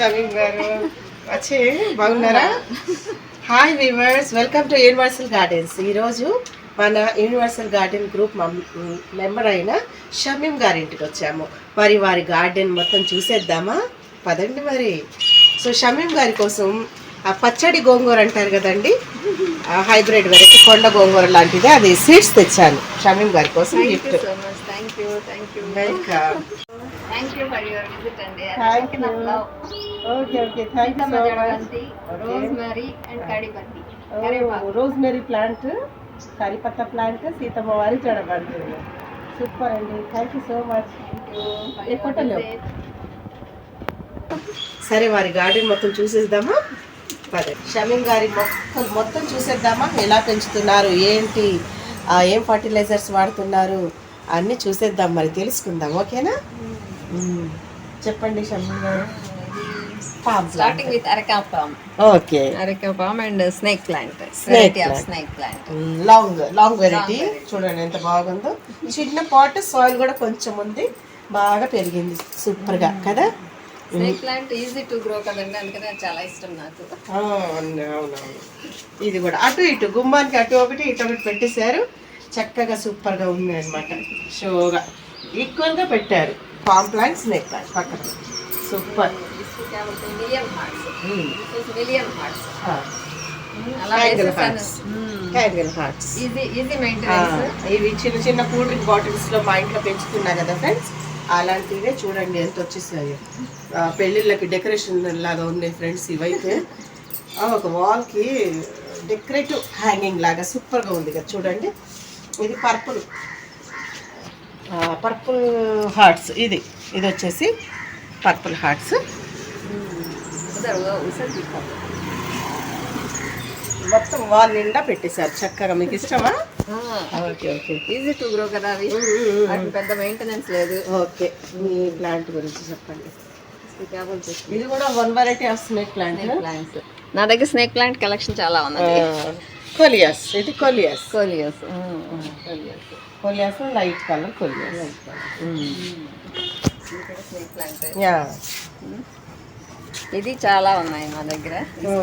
షమీం గారు. వచ్చి బాగున్నారా? Hi viewers welcome to Universal Gardens. ఈరోజు మన యూనివర్సల్ గార్డెన్ గ్రూప్ మెంబర్ అయిన షమీం గారి ఇంటికి వచ్చాము. మరి వారి గార్డెన్ మొత్తం చూసేద్దామా? పదండి మరి. సో షమీం గారి కోసం ఆ పచ్చడి గోంగూర అంటారు కదండి? హైబ్రిడ్ వెరైటీ కొండ గోంగూర లాంటిది. అది సీడ్స్ తెచ్చాను షమీం గారి కోసం gift. Welcome Thank you. Okay okay thank you so much. Rosemary plant కరిపత్త plant Seethamma వారి జడబంటు సూపర్ అండి. Thank you so much. సరే వారి గార్డెన్ మొత్తం చూసేద్దామా? పదే. షమీం గారి మొక్కలు మొత్తం చూసేద్దామా? ఎలా పెంచుతున్నారు? ఏంటి? ఏం ఫర్టిలైజర్స్ వాడుతున్నారు? అన్నీ చూసేద్దాం మరి. తెలుసుకుందాం. ఓకేనా మ్మ్. చెప్పండి షమీం గారు. Palm Starting with areca palm. Okay plant. Snake Variety of plant. snake plant. Long long variety. చూడండి ఎంత బాగుందో. చిన్న పాట్ సాయిల్ కూడా కొంచెం ఉంది. బాగా పెరిగింది. సూపర్గా కదా? Snake plant easy to grow కదండి. అందుకని అది చాలా ఇష్టం నాకు. అవునవును ఇది కూడా అటు ఇటు గుమ్మానికి అటు ఒకటి ఇటు ఒకటి పెట్టేశారు. చక్కగా సూపర్గా ఉంది అనమాట షోగా ఈక్వల్గా పెట్టారు. పామ్ ప్లాంట్ స్నేక్ ప్లాంట్ పక్కన. Super. Million hearts million hearts అలా Triangle hearts. Candle hearts easy easy ఆ, మెయింటెనెన్స్ ఇవి చిన్న చిన్న కూల్ డ్రింక్ బాటిల్స్లో మా ఇంట్లో పెంచుతున్నా కదా ఫ్రెండ్స్ అలాంటివే చూడండి ఎంత వచ్చేసాయి. పెళ్ళిళ్ళకి డెకరేషన్ లాగా ఉన్నాయి ఫ్రెండ్స్ ఇవైతే ఆ, ఒక వాల్కి డెకరేటివ్ హ్యాంగింగ్ లాగా సూపర్గా ఉంది కదా చూడండి. ఇది పర్పుల్. Purple hearts. ఇది ఇది వచ్చేసి పర్పుల్ హార్ట్స్ మొత్తం వాల్ నిండా పెట్టేశారు. చక్కగా మీకు ఇష్టమా? Okay okay. Easy to grow కదా అవి. పెద్ద మెయింటెనెన్స్ లేదు. ఓకే. మీ ప్లాంట్ గురించి చెప్పండి. ప్లాంట్స్ ఇది కూడా one variety of snake plant నా దగ్గర స్నేక్ ప్లాంట్ కలెక్షన్ చాలా ఉన్నది. కొలియాస్ ఇది coleus coleus coleus light colour coleus snake plant yeah. ఇది చాలా ఉన్నాయి మా దగ్గర.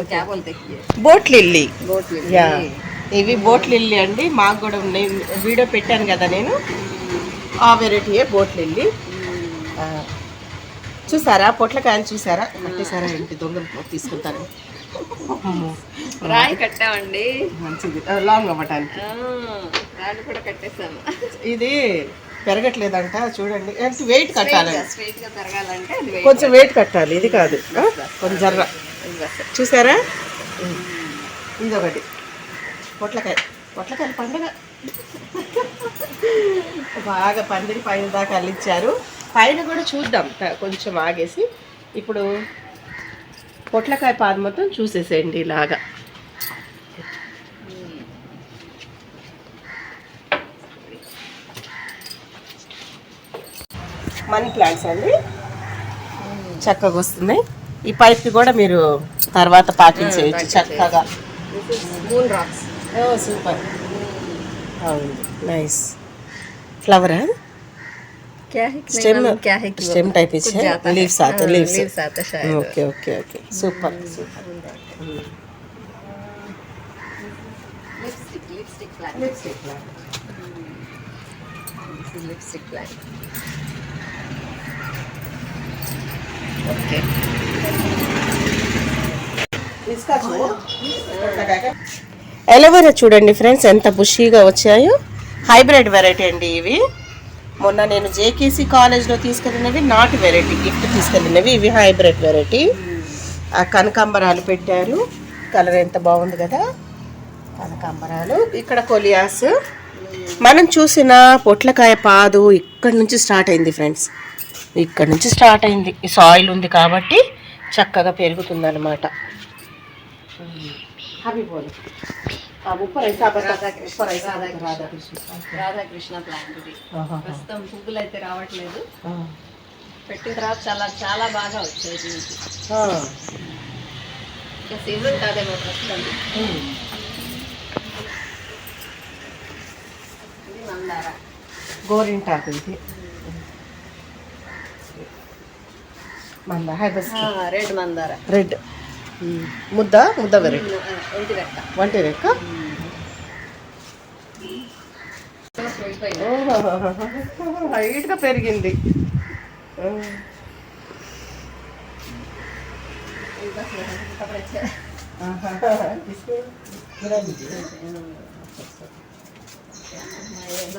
క్యాబుల్ తెచ్చి. Boat lily. బోట్లు యా. ఇవి బోట్ లిల్లీ అండి. మాకు కూడా ఉన్నాయి. వీడియో పెట్టాను కదా నేను. ఆ వెరైటీయే బోట్ లిల్లీ. ఆ. చూసారా? పొట్లకాయలు చూసారా? పట్టేసారా ఏంటి? దొంగలు తీసుకుంటారు అమ్మో. రాయి కట్టామండి. మంచిది. లాంగ్ అవ్వటానికి. రాళ్ళు కూడా కట్టేసాము ఇది పెరగట్లేదంట చూడండి. ఎంత వెయిట్ కట్టాలి. కొంచెం వెయిట్ కట్టాలి ఇది కాదు? కొంచెం జర్ర. చూసారా? ఇది ఒకటి పొట్లకాయ. పొట్లకాయలు పండుగ. బాగా పందిరి పైన దాకా అల్లిచ్చారు పైన కూడా చూద్దాం. కొంచెం ఆగేసి. ఇప్పుడు పొట్లకాయ పాదు మొత్తం చూసేసేయండి ఇలాగా. మనీ ప్లాంట్స్ అండి. చక్కగా వస్తుంది. ఈ పైప్ కూడా మీరు తర్వాత పాటించేయచ్చు చక్కగా. Moon super. అవును నైస్. ఫ్లవరా స్టెమ్ స్టెమ్ టైప్ ఇచ్చే? Leaves okay okay okay. Super super. Lipstick okay. Aloe vera చూడండి ఫ్రెండ్స్ ఎంత బుషీగా వచ్చాయో. హైబ్రిడ్ వెరైటీ అండి ఇవి. మొన్న నేను జేకేసీ కాలేజ్లో తీసుకెళ్ళినవి నాటు వెరైటీ గిఫ్ట్ తీసుకెళ్ళినవి ఇవి హైబ్రిడ్ వెరైటీ. ఆ కనకాంబరాలు పెట్టారు. కలర్ ఎంత బాగుంది కదా. కనకాంబరాలు. ఇక్కడ కొలియాస్. మనం చూసిన పొట్లకాయ పాదు ఇక్కడ నుంచి స్టార్ట్ అయింది ఫ్రెండ్స్. ఇక్కడ నుంచి స్టార్ట్ అయింది. ఈ సాయిల్ ఉంది కాబట్టి చక్కగా పెరుగుతుంది అనమాట రాధా కృష్ణ ప్లాంట్ ఇది ప్రస్తుతం పువ్వులు అయితే రావట్లేదు పెట్టిన తర్వాత చాలా చాలా బాగా వచ్చాయి దీనికి. ఇంకా సీజన్ కాదేమో ప్రస్తుతం. ఇది మందార. గోరింటాకు ఇది. మంద హైబస్ రెడ్ మందార రెడ్ ముద్ద ముద్ద వెరైటీ ఇంటి రెక్క వంటి రెక్క హైట్గా పెరిగింది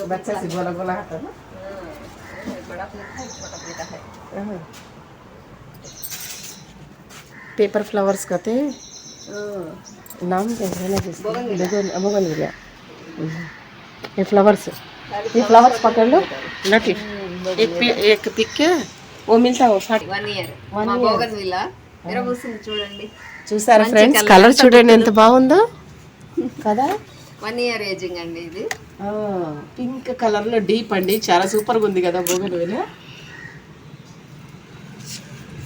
बच्चा से बोला बोला आता ना बड़ा प्लेट है పేపర్ ఫ్లవర్స్ కతే నామ ఈ ఫ్లవర్స్ ఈ ఫ్లవర్స్ పక్కడు నటి ఎక్ ఎక్ పిక్ ఓ మిల్తా ఓ fat one year one year bougainvillea ఎర చూడండి. చూసారా ఫ్రెండ్స్ కలర్ చూడండి ఎంత బాగుందో. కదా? వన్ ఇయర్ ఏజింగ్ అండి ఇది. పింక్ కలర్లో డీప్ అండి. చాలా సూపర్గా ఉంది కదా బోగన్ విల్లా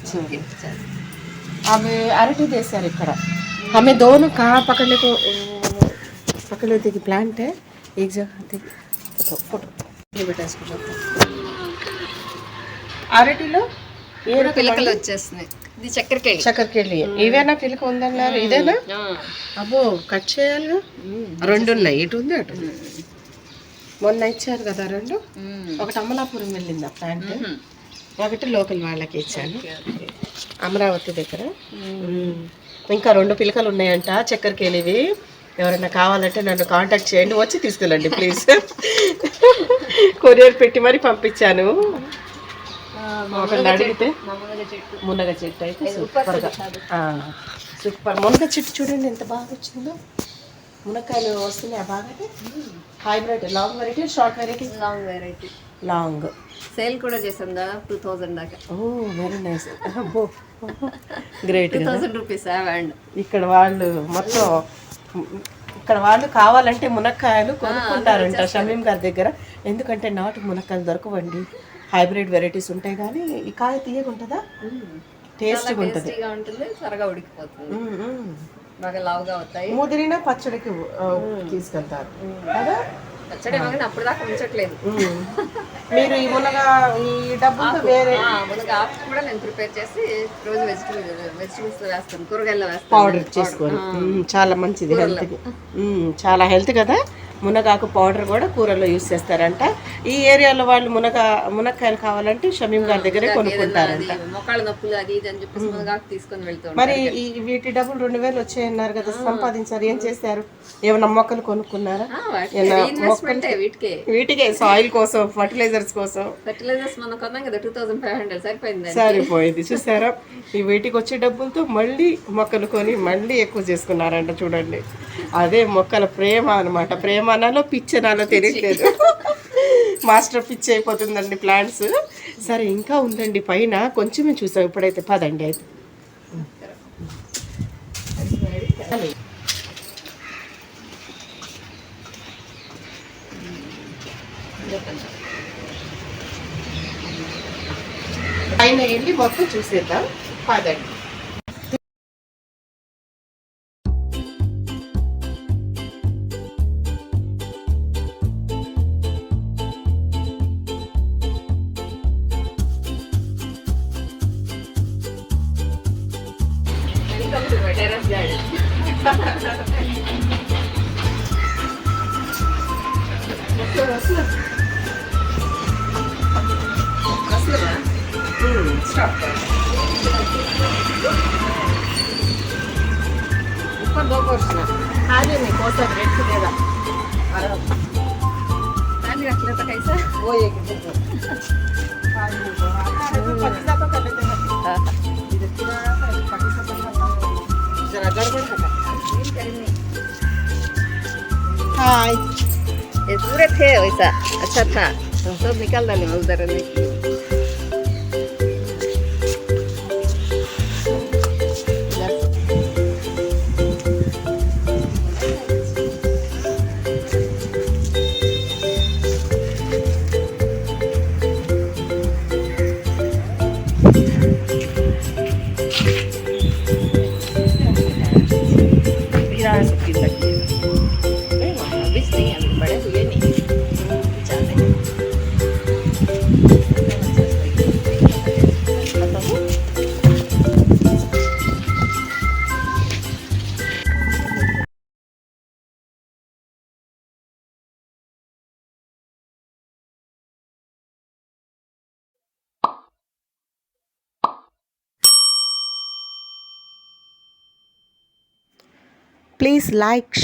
చూడండి అవి అరటి వేశారు ఇక్కడ हमें दोनों कहाँ पकड़ने को पकड़ लेते कि प्लांट है एक जगह देखिए फोटो फोटो ये बेटा इसको बोलते అరటిలో ఏ రకం పిలకలు వచ్చేస్తున్నాయి ఇది చక్కెరకాయ చక్కెరకెళ్ళి ఇవేనా పిలక ఉందన్నారు ఇదేనా అబ్బో కట్ చేయాలిగా రెండు ఉన్నాయి ఇటు ఉంది అటు ఉంది. మొన్న ఇచ్చారు కదా రెండు ఒకటి అమలాపురం వెళ్ళింది ఆ ప్లాంట్ ఒకటి లోకల్ వాళ్ళకి ఇచ్చాను అమరావతి దగ్గర. ఇంకా రెండు పిలకలు ఉన్నాయంట చక్కెరకేళివి ఎవరైనా కావాలంటే నన్ను కాంటాక్ట్ చేయండి వచ్చి తీసుకెళ్ళండి ప్లీజ్. కొరియర్ పెట్టి మరి పంపించాను. ఒకరిని అడిగితే మునగ చెట్టు అయితే సూపర్గా. సూపర్. మునగ చెట్టు చూడండి ఎంత బాగా వచ్చిందో. మునక్కాయలు వస్తున్నాయి బాగా hybrid long variety short variety long variety long sale కూడా చేసాం దాదాపు టూ థౌజండ్ దాకా. ఓ very nice great two thousand rupees and ఇక్కడ వాళ్ళు మొత్తం ఇక్కడ వాళ్ళు కావాలంటే మునక్కాయలు కొనుక్కుంటారంట షమీం గారి దగ్గర. ఎందుకంటే నాటు మునక్కాయలు దొరకవండి. హైబ్రిడ్ వెరైటీస్ ఉంటాయి కానీ ఈ కాయ తీయకుంటుందా టేస్ట్గా ఉంటుంది. టేస్టీగా ఉంటుంది త్వరగా ఉడికిపోతుంది. బాగా లావుగా అవుతాయి. ముదిరిన పచ్చడికి తీసుకెళ్తారు. కదా? పచ్చడి ఏమో కానీ అప్పుడు దాకా ఉంచట్లేదు. మీరు ఈ మునగా ఈ డబ్బులతో వేరే మునగ ఆకు కూడా నేను ప్రిపేర్ చేసి రోజు వెజిటబుల్ వెజిటబుల్స్ వేస్తాను కూరగాయలు వేస్తాను. పౌడర్ చేసుకొని. మ్మ్, చాలా మంచిది హెల్త్కి. మ్మ్, చాలా హెల్త్ కదా? మునగాకు పౌడర్ కూడా కూరలో యూస్ చేస్తారంట. ఈ ఏరియాలో వాళ్ళు మునగ మునక్కాయలు కావాలంటే షమీం గారి దగ్గరే కొనుక్కుంటారంట. మరి ఈ వీటి డబ్బులు రెండు వేలు వచ్చాయన్నారు కదా సంపాదించారు ఏం చేశారు? ఏమైనా మొక్కలు కొనుక్కున్నారా? వీటికే వీటికే. సాయిల్ కోసం ఫర్టిలైజర్స్ కోసం. ఫెర్టిలైజర్స్ మనం కొన్నాం కదా టూ థౌసండ్ ఫైవ్ హండ్రెడ్ సరిపోయింది సరిపోయింది చూసారా? ఈ వీటికి వచ్చే డబ్బులతో మళ్ళీ మొక్కలు కొని మళ్ళీ ఎక్కువ చేసుకున్నారంట చూడండి. అదే మొక్కల ప్రేమ అనమాట ప్రేమ అనాలో పిచ్చి అనాలో తెలియట్లేదు. మాస్టర్ పిచ్చి అయిపోతుందండి ప్లాంట్స్. సరే ఇంకా ఉందండి పైన. కొంచెమే చూసాం. ఇప్పుడైతే పదండి అయితే. పైన వెళ్ళి మొత్తం చూసేద్దాం. పదండి. Mm, ऊपर दो पर्सन खाली नहीं बहुत सब रेट से देगा खाली रख लेता कैसे वो एक जरा गड़बड़ हाय ये पूरे थे वैसा अच्छा था सब निकाल डाले मैं उधर ప్లీజ్ లైక్